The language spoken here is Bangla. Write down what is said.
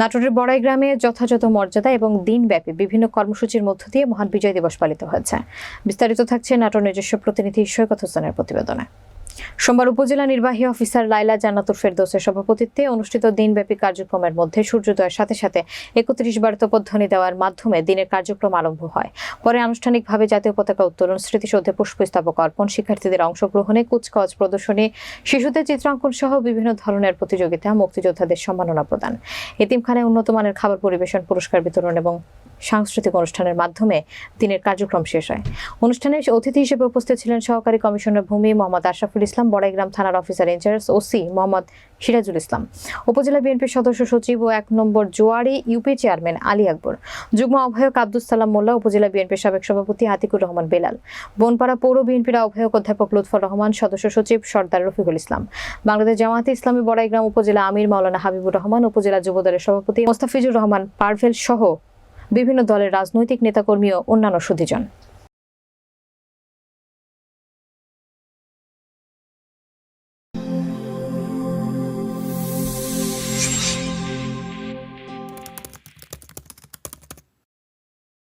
নাটোরের বড়াই গ্রামে যথাযথ মর্যাদা এবং দিনব্যাপী বিভিন্ন কর্মসূচির মধ্য দিয়ে মহান বিজয় দিবস পালিত হয়েছে। বিস্তারিত থাকছে নাটোর নিজস্ব প্রতিনিধি সৈকত হোসেনের প্রতিবেদনে। সোমবার উপজেলা নির্বাহী অফিসার লাইলা জান্নাতুর ফেরদোসের সভাপতিত্বে অনুষ্ঠিত দিনব্যাপী কার্যক্রমের মধ্যে সূর্যোদয়ের সাথে সাথে একত্রিশ বার তোপধ্বনি দেওয়ার মাধ্যমে দিনের কার্যক্রম আরম্ভ হয়। পরে আনুষ্ঠানিকভাবে জাতীয় পতাকা উত্তোলন, স্মৃতিসৌধে পুষ্পস্তবক অর্পণ, শিক্ষার্থীদের অংশগ্রহণে কুচকাওয়াজ প্রদর্শনী, শিশুদের চিত্রাঙ্কন সহ বিভিন্ন ধরনের প্রতিযোগিতা মুক্তিযোদ্ধাদের সম্মাননা প্রদান। এতিমখানায় উন্নত মানের খাবার পরিবেশন, পুরস্কার বিতরণ এবং সাংস্কৃতিক অনুষ্ঠানের মাধ্যমে দিনের কার্যক্রম শেষ হয়। অনুষ্ঠানে অতিথি হিসেবে উপস্থিত ছিলেন সহকারী কমিশনার ভূমি মোহাম্মদ আশরাফুল ইসলাম, বড়াইগ্রাম থানার officer in-charge OC Mohammad Sirajul Islam. উপজেলা বিএনপির সদস্য সচিব ও এক নম্বর জোয়ারি ইউপি চেয়ারম্যান আলী আকবর। যুগ্ম আহ্বায়ক আব্দুল সালাম মোল্লা, উপজেলা বিএনপির সাবেক সভাপতি আতিকুর রহমান বেলাল। বনপাড়া পৌর বিএনপির আহ্বায়ক অধ্যাপক লুৎফর রহমান, সদস্য সচিব সর্দার রফিকুল ইসলাম। বাংলাদেশ জামায়াতে ইসলামী, বড়াইগ্রাম উপজেলা আমির মাওলানা হাবিবুর রহমান, উপজেলা যুবদলের সভাপতি মোস্তাফিজুর রহমান পারভেল সহ বিভিন্ন দলের রাজনৈতিক নেতাকর্মী ও অন্যান্য সুধীজন।